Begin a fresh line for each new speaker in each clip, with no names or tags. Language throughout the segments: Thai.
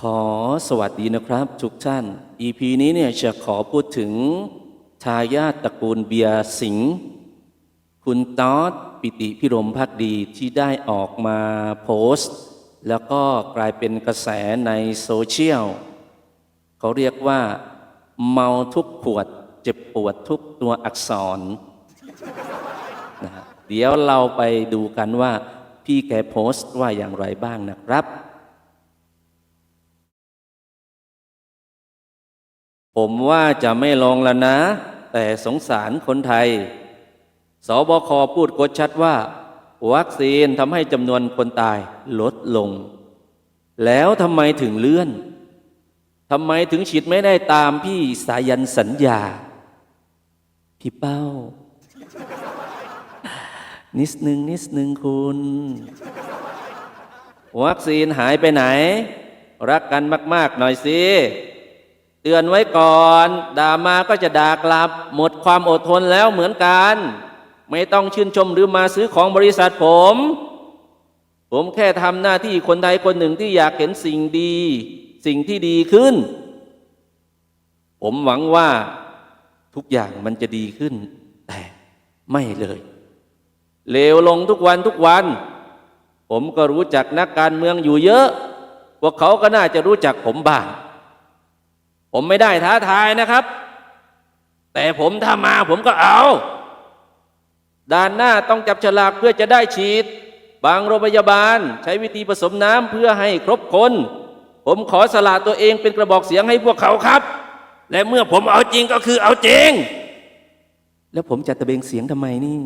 ขอสวัสดีนะครับ ทุกท่าน EP นี้เนี่ยจะขอพูดถึงทายาทตระกูลเบียร์สิงห์คุณตอดปิติพิรมพักดีที่ได้ออกมาโพสต์ แล้วก็กลายเป็นกระแสในโซเชียลเขาเรียกว่า เมาทุกขวด เจ็บปวดทุกตัวอักษรนะฮะเดี๋ยวเราไปดูกันว่า พี่แกโพสต์ว่าอย่างไรบ้างนะครับ ผมว่าจะไม่ลงแล้วนะ แต่สงสารคนไทย สบคพูดกดชัดว่า วัคซีนทำให้จำนวนคนตายลดลง แล้วทำไมถึงเลื่อนทำไมถึงฉีดไม่ได้ตามพี่สายันสัญญา พี่เป้า นิดนึงนิดนึงคุณ วัคซีนหายไปไหน รักกันมาก ๆ หน่อยสิ เตือนไว้ก่อนด่ามาก็จะด่ากลับ หมดความอดทนแล้วเหมือนกัน ไม่ต้องชื่นชมหรือมาซื้อของบริษัทผม ผมแค่ทำหน้าที่คนใดคนหนึ่งที่อยากเห็นสิ่งดี สิ่งที่ดีขึ้น ผมหวังว่าทุกอย่างมันจะดีขึ้น แต่ไม่เลยเลวลงทุกวันทุกวัน ผมก็รู้จักนักการเมืองอยู่เยอะ พวกเขาก็น่าจะรู้จักผมบ้าง ผมไม่ได้ท้าทายนะครับ แต่ผมถ้ามาผมก็เอาด้านหน้าต้องจับฉลากเพื่อจะได้ฉีด บางโรงพยาบาล ใช้วิธีผสมน้ำเพื่อให้ครบคน ผมขอสละตัวเองเป็นกระบอกเสียงให้พวกเขาครับ และเมื่อผมเอาจริงก็คือเอาจริง แล้วผมจะตะเบงเสียงทำไมนี่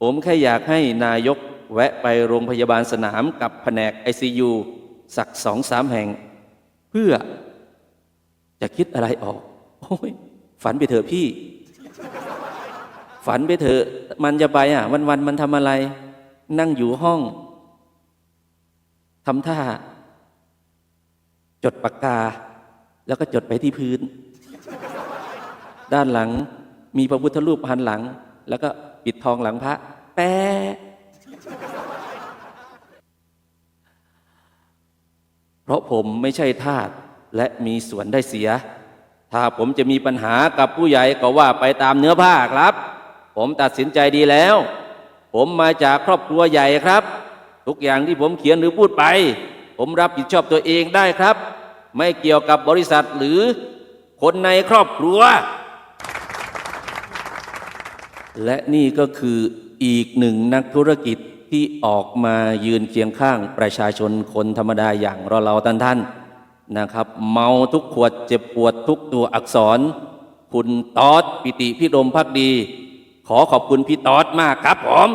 ผมแค่อยากให้นายกแวะไปโรงพยาบาลสนามกับแผนกไอซียูสักสองสามแห่ง เพื่อจะคิดอะไรออก โอ้ย ฝันไปเถอะพี่ ฝันไปเถอะมันจะไปอะ วันวันมันทำอะไร นั่งอยู่ห้องทำท่า จดปากกา แล้วก็จดไปที่พื้น ด้านหลังมีพระพุทธรูปหันหลัง แล้วก็ปิดทองหลังพระ แปะเพ ราะผมไม่ใช่ทาสและมีส่วนได้เสีย ถ้าผมจะมีปัญหากับผู้ใหญ่ก็ว่าไปตามเนื้อผ้าครับ ผมตัดสินใจดีแล้ว ผมมาจากครอบครัวใหญ่ครับ ทุกอย่างที่ผมเขียนหรือพูดไป ผมรับผิดชอบตัวเองได้ครับ ไม่เกี่ยวกับบริษัทหรือคนในครอบครัว และนี่ก็คืออีกหนึ่งนักธุรกิจ ที่ออกมายืนเคียงข้างประชาชนคนธรรมดาอย่างเราเราท่านท่านๆนะครับ เมาทุกขวดเจ็บปวดทุกตัวอักษร คุณตอดปิติพิรมพักดี ขอขอบคุณพี่ตอดมากครับผม